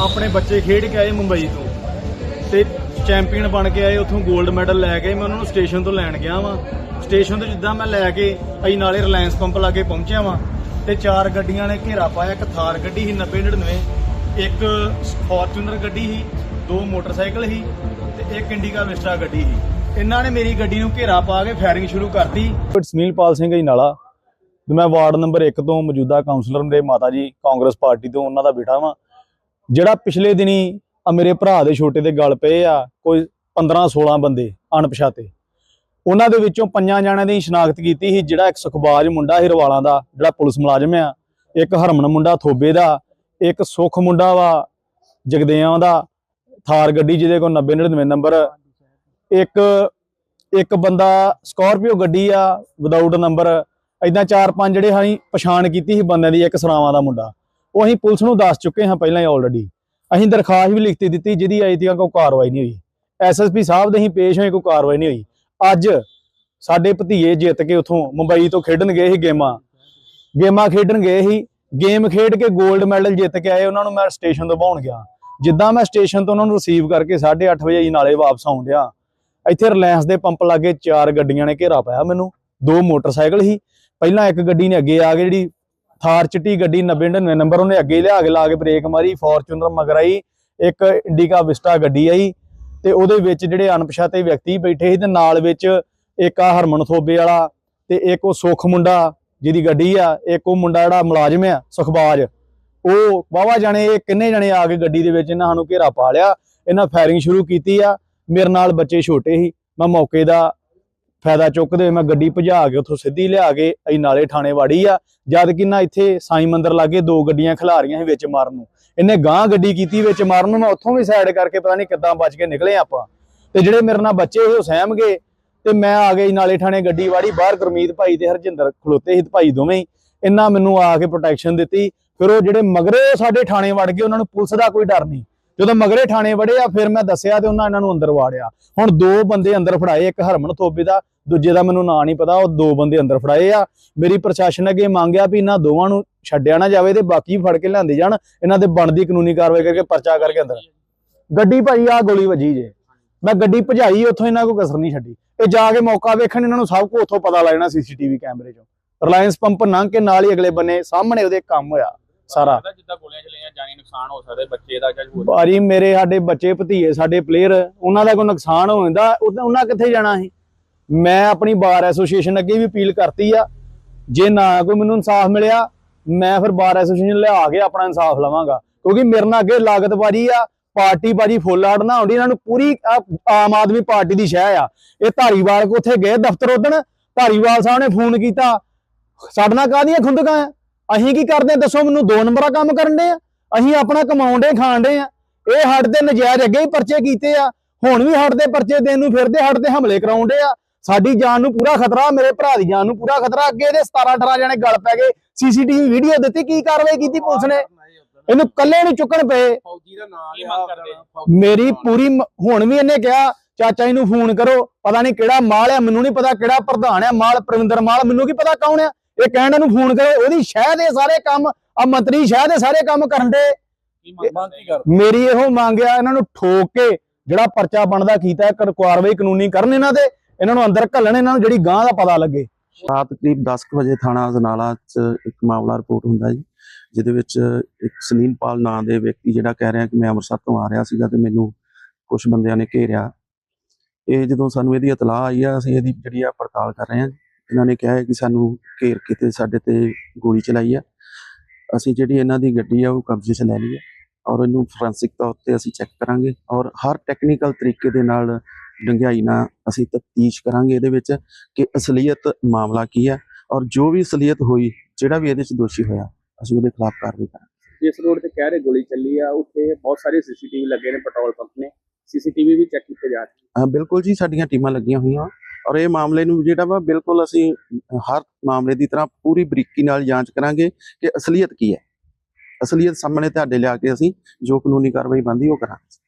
ਆਪਣੇ ਬੱਚੇ ਖੇਡ ਕੇ ਆਏ ਮੁੰਬਈ ਤੋਂ। ਤੇ ਚੈਂਪੀਅਨ ਬਣ ਕੇ ਆਏ, ਉੱਥੋਂ 골ਡ ਮੈਡਲ ਲੈ ਕੇ ਮੈਂ ਉਹਨਾਂ ਨੂੰ ਸਟੇਸ਼ਨ ਤੋਂ ਲੈਣ ਗਿਆ ਵਾਂ। ਸਟੇਸ਼ਨ ਤੋਂ ਜਿੱਦਾਂ ਮੈਂ ਲੈ ਕੇ ਅਸੀਂ ਨਾਲੇ ਰਿਲਾਇੰਸ ਪੰਪ ਲਾਗੇ ਪਹੁੰਚਿਆ ਵਾਂ, ਤੇ ਚਾਰ ਗੱਡੀਆਂ ਨੇ ਘੇਰਾ ਪਾਇਆ, ਇੱਕ ਥਾਰ ਗੱਡੀ ਸੀ 9099 ਇੱਕ ਫੋਰਚੂਨਰ ਗੱਡੀ ਸੀ, ਦੋ ਮੋਟਰਸਾਈਕਲ ਸੀ, ਤੇ ਇੱਕ ਇੰਡੀਕਾ ਵਿਸਟਾ ਗੱਡੀ ਸੀ। ਇਹਨਾਂ ਨੇ ਮੇਰੀ ਗੱਡੀ ਨੂੰ ਘੇਰਾ ਪਾ ਕੇ ਫਾਇਰਿੰਗ ਸ਼ੁਰੂ ਕਰਤੀ। ਸੁਨੀਲਪਾਲ ਸਿੰਘ ਜੀ ਨਾਲਾ। ਮੈਂ ਵਾਰਡ ਨੰਬਰ 1 ਤੋਂ ਮੌਜੂਦਾ ਕਾਉਂਸਲਰ ਮੇਰੇ ਮਾਤਾ ਜੀ ਕਾਂਗਰਸ ਪਾਰਟੀ ਤੋਂ, ਉਹਨਾਂ ਦਾ ਬੇਟਾ ਵਾਂ। ਜਿਹੜਾ ਪਿਛਲੇ ਦਿਨੀ ਆ ਮੇਰੇ ਭਰਾ ਦੇ ਛੋਟੇ ਦੇ ਗਲ ਪਏ ਆ, ਕੋਈ 15 16 ਬੰਦੇ ਅਣਪਛਾਤੇ। ਉਹਨਾਂ ਦੇ ਵਿੱਚੋਂ ਪੰਜਾਂ ਜਣਿਆਂ ਦੀ ਸ਼ਨਾਖਤ ਕੀਤੀ ਸੀ, ਜਿਹੜਾ ਇੱਕ ਸੁਖਬਾਜ ਮੁੰਡਾ ਸੀ ਰਵਾਲਾਂ ਦਾ, ਜਿਹੜਾ ਪੁਲਿਸ ਮੁਲਾਜ਼ਮ ਆ। ਇੱਕ ਹਰਮਨ ਮੁੰਡਾ ਥੋਬੇ ਦਾ, ਇੱਕ ਸੁਖ ਮੁੰਡਾ ਵਾ, ਜਗਦਿਆਂ ਦਾ, ਥਾਰ ਗੱਡੀ ਜਿਹਦੇ ਕੋਲ 90 99 ਨੰਬਰ। ਇੱਕ ਇੱਕ ਬੰਦਾ ਸਕਾਰਪੀਓ ਗੱਡੀ ਆ ਵਿਦਆਊਟ ਨੰਬਰ ਇਦਾਂ ਚਾਰ ਪੰਜ ਜਿਹੜੇ ਹਾਂ ਪਛਾਣ ਕੀਤੀ ਸੀ ਬੰਦਿਆਂ ਦੀ, ਇੱਕ ਸਰਾਵਾਂ ਦਾ ਮੁੰਡਾ। ਉਹ ਅਸੀਂ ਪੁਲਿਸ ਨੂੰ ਦੱਸ ਚੁੱਕੇ ਹਾਂ ਪਹਿਲਾਂ ਹੀ ਆਲਰੇਡੀ ਅਸੀਂ ਦਰਖਾਸਤ ਵੀ ਲਿਖਤੀ ਦਿੱਤੀ ਜਿਹਦੀ ਅਜੇ ਤੱਕ ਕੋਈ ਕਾਰਵਾਈ ਨਹੀਂ ਹੋਈ। ਐਸਐਸਪੀ ਸਾਹਿਬ ਦੇ ਅਸੀਂ ਪੇਸ਼ ਹੋਏ, ਕੋਈ ਕਾਰਵਾਈ ਨਹੀਂ ਹੋਈ। ਅੱਜ ਸਾਡੇ ਭਤੀਏ ਜਿੱਤ ਕੇ ਉਥੋਂ ਮੁੰਬਈ ਤੋਂ ਖੇਡਣ ਗਏ ਸੀ ਗੇਮਾਂ। ਗੇਮਾਂ ਖੇਡਣ ਗਏ ਸੀ। ਗੇਮ ਖੇਡ ਕੇ 골ਡ ਮੈਡਲ ਜਿੱਤ ਕੇ ਆਏ, ਉਹਨਾਂ ਨੂੰ ਮੈਂ ਸਟੇਸ਼ਨ ਤੋਂ ਬਾਉਣ ਗਿਆ। ਜਿੱਦਾਂ ਮੈਂ ਸਟੇਸ਼ਨ ਤੋਂ ਉਹਨਾਂ ਨੂੰ ਰਿਸੀਵ ਕਰਕੇ 8:30 ਵਜੇ ਹੀ ਨਾਲੇ ਵਾਪਸ ਆਉਣ ਡਿਆ। ਇੱਥੇ ਰਿਲਾਇੰਸ ਦੇ ਪੰਪ ਲਾਗੇ ਚਾਰ ਗੱਡੀਆਂ ਨੇ ਘੇਰਾ ਪਾਇਆ ਮੈਨੂੰ। ਦੋ ਮੋਟਰਸਾਈਕਲ ਸੀ। ਪਹਿਲਾਂ ਇੱਕ ਗੱਡੀ ਨੇ ਅੱਗੇ ਆ ਕੇ ਜਿਹੜੀ ਥਾਰ ਚਿੱਟੀ ਗੱਡੀ 90 99 ਨੰਬਰ ਉਹਨੇ ਅੱਗੇ ਲਿਆ ਕੇ ਲਾ ਕੇ ਬ੍ਰੇਕ ਮਾਰੀ, ਫੋਰਚੂਨਰ ਮਗਰ ਇੱਕ ਇੰਡੀਕਾ ਵਿਸਟਾ ਗੱਡੀ ਆਈ ਤੇ ਉਹਦੇ ਵਿੱਚ ਜਿਹੜੇ ਅਣਪਛਾਤੇ ਵਿਅਕਤੀ ਬੈਠੇ ਸੀ ਤੇ ਨਾਲ ਵਿੱਚ ਇੱਕ ਆ ਹਰਮਨ ਥੋਬੇ ਵਾਲਾ ਤੇ ਇੱਕ ਉਹ ਸੁਖ ਮੁੰਡਾ ਜਿਹਦੀ ਗੱਡੀ ਆ, ਇੱਕ ਉਹ ਮੁੰਡਾ ਜਿਹੜਾ ਮੁਲਾਜ਼ਮ ਆ, ਸੁਖਬਾਜ। ਉਹ ਵਾਵਾ ਜਾਣੇ, ਇਹ ਕਿੰਨੇ ਜਣੇ ਆ ਕੇ ਗੱਡੀ ਦੇ ਵਿੱਚ ਇਹਨਾਂ ਸਾਨੂੰ ਘੇਰਾ ਪਾ ਲਿਆ, ਇਹਨਾਂ ਫਾਇਰਿੰਗ ਸ਼ੁਰੂ ਕੀਤੀ ਆ, ਮੇਰੇ ਨਾਲ ਬੱਚੇ ਛੋਟੇ ਸੀ, ਮੈਂ ਮੌਕੇ ਦਾ ਫਾਇਦਾ ਚੁੱਕਦੇ ਹੋਏ ਮੈਂ ਗੱਡੀ ਭਜਾ ਕੇ ਉੱਥੋਂ ਸਿੱਧੀ ਲਿਆ ਕੇ ਅਸੀਂ ਨਾਲੇ ਥਾਣੇ ਵਾੜੀ ਆ। ਜਦ ਕਿ ਨਾ ਇੱਥੇ ਸਾਈ ਮੰਦਰ ਲਾਗੇ ਦੋ ਗੱਡੀਆਂ ਖਿਲਾਰੀਆਂ ਸੀ ਵਿੱਚ ਮਾਰਨ ਨੂੰ। ਇਹਨੇ ਗਾਂ ਗੱਡੀ ਕੀਤੀ ਵਿੱਚ ਮਾਰਨ ਨੂੰ, ਮੈਂ ਉੱਥੋਂ ਵੀ ਸਾਈਡ ਕਰਕੇ ਪਤਾ ਨਹੀਂ ਕਿੱਦਾਂ ਬਚ ਕੇ ਨਿਕਲੇ ਆਪਾਂ। ਤੇ ਜਿਹੜੇ ਮੇਰੇ ਨਾਲ ਬੱਚੇ ਸੀ ਉਹ ਸਹਿਮ ਗਏ। ਤੇ ਮੈਂ ਆ ਗਈ ਨਾਲੇ ਥਾਣੇ ਗੱਡੀ ਵਾੜੀ, ਬਾਹਰ ਗੁਰਮੀਤ ਭਾਈ ਤੇ ਹਰਜਿੰਦਰ ਖਲੋਤੇ ਸੀ ਭਾਈ ਦੋਵੇਂ ਹੀ। ਇਹਨਾਂ ਮੈਨੂੰ ਆ ਕੇ ਪ੍ਰੋਟੈਕਸ਼ਨ ਦਿੱਤੀ। ਫਿਰ ਉਹ ਜਿਹੜੇ ਮਗਰੇ ਸਾਡੇ ਥਾਣੇ ਵੜ ਗਏ, ਉਹਨਾਂ ਨੂੰ ਪੁਲਿਸ ਦਾ ਕੋਈ ਡਰ ਨਹੀਂ। ਜਦੋਂ ਮਗਰੇ ਥਾਣੇ ਵੜੇ ਆ ਫਿਰ ਮੈਂ ਦੱਸਿਆ ਤੇ ਉਹਨਾਂ ਇਹਨਾਂ ਨੂੰ ਅੰਦਰ ਵਾੜਿਆ। ਹੁਣ ਦੋ ਬੰਦੇ ਅੰਦਰ ਫੜਾਏ, ਇੱਕ ਹਰਮਨ ਥੋਬੇ ਦਾ ਦੂਜੇ ਦਾ ਮੈਨੂੰ ਨਾਂ ਨਹੀਂ ਪਤਾ ਉਹ ਦੋ ਬੰਦੇ ਅੰਦਰ ਫੜਾਏ ਆ। ਮੇਰੀ ਪ੍ਰਸ਼ਾਸਨ ਅੱਗੇ ਮੰਗਿਆ ਵੀ ਇਹਨਾਂ ਦੋਵਾਂ ਨੂੰ ਛੱਡਿਆ ਨਾ ਜਾਵੇ ਤੇ ਬਾਕੀ ਫੜ ਕੇ ਲਿਆਂਦੇ ਜਾਣ ਇਹਨਾਂ ਦੇ ਬਣਦੀ ਕਾਨੂੰਨੀ ਕਾਰਵਾਈ ਕਰਕੇ ਪਰਚਾ ਕਰਕੇ ਅੰਦਰ। ਗੱਡੀ ਭਾਈ ਆ ਗੋਲੀ ਵੱਜੀ ਜੇ। ਮੈਂ ਗੱਡੀ ਭਜਾਈ ਉੱਥੋਂ ਇਹਨਾਂ ਕੋ ਕਸਰ ਨਹੀਂ ਛੱਡੀ। ਇਹ ਜਾ ਕੇ ਮੌਕਾ ਵੇਖਣ ਇਹਨਾਂ ਨੂੰ ਸਭ ਕੁਝ ਉੱਥੋਂ ਪਤਾ ਲੱਗ ਜਾਣਾ ਸੀਸੀਟੀਵੀ ਕੈਮਰੇ 'ਚੋਂ। ਰਿਲਾਇੰਸ ਪੰਪ ਲੰਘ ਕੇ ਨਾਲ ਹੀ ਅਗਲੇ ਬੰਨੇ ਸਾਹਮਣੇ ਉਹਦੇ ਕੰਮ ਹੋਇਆ ਸਾਰਾ। ਜਿੱਦਾਂ ਗੋਲੀਆਂ ਚਲੀਆਂ ਜਾਨੀ ਨੁਕਸਾਨ ਹੋ ਸਕਦਾ ਬੱਚੇ ਦਾ ਜਾਂ ਭਾਰੀ ਮੇਰੇ ਸਾਡੇ ਬੱਚੇ ਭਤੀਏ ਸਾਡੇ ਪਲੇਅਰ ਉਹਨਾਂ ਦਾ ਕੋਈ ਨੁਕਸਾਨ ਹੋ ਜਾਂਦਾ ਉਹ- ਉਹਨਾਂ ਕਿੱਥੇ ਜਾਣਾ ਸੀ? ਮੈਂ ਆਪਣੀ ਬਾਰ ਐਸੋਸੀਏਸ਼ਨ ਅੱਗੇ ਵੀ ਅਪੀਲ ਕਰਤੀ ਆ, ਜੇ ਨਾ ਕੋਈ ਮੈਨੂੰ ਇਨਸਾਫ ਮਿਲਿਆ, ਮੈਂ ਫਿਰ ਬਾਰ ਐਸੋਸੀਏਸ਼ਨ ਲਿਆ ਕੇ ਆਪਣਾ ਇਨਸਾਫ ਲਵਾਂਗਾ। ਕਿਉਂਕਿ ਮੇਰੇ ਨਾਲ ਅੱਗੇ ਲਾਗਤ ਬਾਜੀ ਆ ਪਾਰਟੀ ਬਾਜੀ ਫੁੱਲ ਆੜਨਾ ਹੁੰਦੀ ਇਹਨਾਂ ਨੂੰ ਪੂਰੀ ਆਮ ਆਦਮੀ ਪਾਰਟੀ ਦੀ ਸ਼ਹਿ ਆ। ਇਹ ਧਾਰੀਵਾਲ ਕੋ ਉੱਥੇ ਗਏ ਦਫ਼ਤਰ ਉਦਣ, ਧਾਰੀਵਾਲ ਸਾਹਿਬ ਨੇ ਫੋਨ ਕੀਤਾ, ਸਾਡੇ ਨਾਲ ਕਾਹਦੀਆਂ ਖੁੰਦਕਾਂ ਆ? ਅਸੀਂ ਕੀ ਕਰਦੇ ਆ? ਦੱਸੋ ਮੈਨੂੰ ਦੋ ਨੰਬਰਾ ਕੰਮ ਕਰਨ ਦੇ ਆ? ਅਸੀਂ ਆਪਣਾ ਕਮਾਉਂਦੇ ਖਾਣ ਦੇ ਆ। ਇਹ ਹੱਟ ਦੇ ਨਜਾਇਜ਼ ਅੱਗੇ ਹੀ ਪਰਚੇ ਕੀਤੇ ਆ। ਹੁਣ ਵੀ ਹੱਟ ਦੇ ਪਰਚੇ ਦੇਣ ਨੂੰ ਫਿਰਦੇ ਹੱਟ ਦੇ ਹਮਲੇ ਕਰਾਉਂਦੇ ਆ। ਸਾਡੀ ਜਾਨ ਨੂੰ ਪੂਰਾ ਖਤਰਾ ਮੇਰੇ ਭਰਾ ਦੀ ਜਾਨ ਨੂੰ ਪੂਰਾ ਖਤਰਾ। ਅੱਗੇ ਇਹਦੇ 17 18 ਜਣੇ ਗਲ ਪੈ ਗਏ। ਸੀਸੀਟੀਵੀ ਵੀਡੀਓ ਦਿੱਤੀ ਕੀ ਕਾਰਵਾਈ ਕੀਤੀ ਪੁਲਿਸ ਨੇ? ਇਹਨੂੰ ਕੱਲੇ ਨੂੰ ਚੁੱਕਣ ਪਏ। ਫੌਜੀ ਦਾ ਨਾਮ ਕੀ ਮੰਗ ਕਰਦੇ? ਮੇਰੀ ਪੂਰੀ ਹੁਣ ਵੀ ਇਹਨੇ ਕਿਹਾ ਚਾਚਾ ਜੀ ਨੂੰ ਫੋਨ ਕਰੋ। ਪਤਾ ਨਹੀਂ ਕਿਹੜਾ ਮਾਲ ਆ ਮੈਨੂੰ ਨਹੀਂ ਪਤਾ ਕਿਹੜਾ ਪ੍ਰਧਾਨ ਆ ਮਾਲ ਪ੍ਰਵਿੰਦਰ ਮਾਲ ਮੈਨੂੰ ਕੀ ਪਤਾ ਕੌਣ ਆ। ਇਹ ਕਹਿਣ ਨੂੰ ਫੋਨ ਕਰੋ। ਉਹਦੀ ਸ਼ਹਿ ਦੇ ਸਾਰੇ ਕੰਮ ਆ ਮੰਤਰੀ ਸ਼ਹਿ ਦੇ ਸਾਰੇ ਕੰਮ ਕਰਨ ਦੇ। ਮੇਰੀ ਇਹੋ ਮੰਗ ਆ ਇਹਨਾਂ ਨੂੰ ਠੋਕ ਕੇ ਜਿਹੜਾ ਪਰਚਾ ਬਣਦਾ ਕੀਤਾ ਹੈ ਕਰ- ਕਾਰਵਾਈ ਕਾਨੂੰਨੀ ਕਰਨ ਇਹਨਾਂ ਦੇ। ਇਹਨਾਂ ਨੂੰ ਅੰਦਰ ਘੱਲਣ, ਇਹਨਾਂ ਨੂੰ ਜਿਹੜੀ ਗਾਂ ਦਾ ਪਤਾ ਲੱਗੇ। ਰਾਤ ਕਰੀਬ 10 ਵਜੇ ਥਾਣਾ ਅਜਨਾਲਾ 'ਚ ਇੱਕ ਮਾਮਲਾ ਰਿਪੋਰਟ ਹੁੰਦਾ ਜੀ, ਜਿਹਦੇ ਵਿੱਚ ਇੱਕ ਸੁਨੀਲਪਾਲ ਨਾਂ ਦੇ ਵਿਅਕਤੀ ਜਿਹੜਾ ਕਹਿ ਰਿਹਾ ਕਿ ਮੈਂ ਅੰਮ੍ਰਿਤਸਰ ਤੋਂ ਆ ਰਿਹਾ ਸੀਗਾ ਤੇ ਮੈਨੂੰ ਕੁਝ ਬੰਦਿਆਂ ਨੇ ਘੇਰਿਆ। ਇਹ ਜਦੋਂ ਸਾਨੂੰ ਇਹਦੀ ਇਤਲਾਹ ਆਈ ਆ, ਅਸੀਂ ਇਹਦੀ ਜਿਹੜੀ ਆ ਪੜਤਾਲ ਕਰ ਰਹੇ ਹਾਂ। ਇਹਨਾਂ ਨੇ ਕਿਹਾ ਹੈ ਕਿ ਸਾਨੂੰ ਘੇਰ ਕੇ ਤੇ ਸਾਡੇ ਤੇ ਗੋਲੀ ਚਲਾਈ ਆ। ਅਸੀਂ ਜਿਹੜੀ ਇਹਨਾਂ ਦੀ ਗੱਡੀ ਆ, ਉਹ ਕਬਜ਼ੇ 'ਚ ਲੈ ਲਈ ਆ ਔਰ ਇਹਨੂੰ ਫੋਰੈਂਸਿਕ ਤੌਰ ਤੇ ਅਸੀਂ ਚੈੱਕ ਕਰਾਂਗੇ ਔਰ ਹਰ ਟੈਕਨੀਕਲ ਤਰੀਕੇ ਦੇ ਨਾਲ ਡੰਗਿਆਈ ਨਾਲ ਅਸੀਂ ਤਫਤੀਸ਼ ਕਰਾਂਗੇ ਇਹਦੇ ਵਿੱਚ ਕਿ ਅਸਲੀਅਤ ਮਾਮਲਾ ਕੀ ਹੈ ਔਰ ਜੋ ਵੀ ਅਸਲੀਅਤ ਹੋਈ ਜਿਹੜਾ ਵੀ ਇਹਦੇ ਚ ਦੋਸ਼ੀ ਹੋਇਆ ਅਸੀਂ ਉਹਦੇ ਖਿਲਾਫ ਕਾਰਵਾਈ ਕਰਾਂਗੇ। ਜਿਸ ਰੋਡ ਤੇ ਕਹਿ ਰਹੇ ਗੋਲੀ ਚੱਲੀ ਆ ਉੱਥੇ ਬਹੁਤ ਸਾਰੇ ਸੀਸੀਟੀਵੀ ਲੱਗੇ ਨੇ ਪੈਟਰੋਲ ਪੰਪ ਨੇ। ਸੀਸੀਟੀਵੀ ਵੀ ਚੈੱਕ ਕੀਤੇ ਜਾ ਰਹੇ ਹਾਂ ਬਿਲਕੁਲ ਜੀ ਸਾਡੀਆਂ ਟੀਮਾਂ ਲੱਗੀਆਂ ਹੋਈਆਂ। ਔਰ ਇਹ ਮਾਮਲੇ ਨੂੰ ਜਿਹੜਾ ਵਾ ਬਿਲਕੁਲ ਅਸੀਂ ਹਰ ਮਾਮਲੇ ਦੀ ਤਰ੍ਹਾਂ ਪੂਰੀ ਬਰੀਕੀ ਨਾਲ ਜਾਂਚ ਕਰਾਂਗੇ ਕਿ ਅਸਲੀਅਤ ਕੀ ਹੈ। ਅਸਲੀਅਤ ਸਾਹਮਣੇ ਤੁਹਾਡੇ ਲਿਆ ਕੇ ਅਸੀਂ ਜੋ ਕਾਨੂੰਨੀ ਕਾਰਵਾਈ ਬਣਦੀ ਉਹ ਕਰਾਂਗੇ।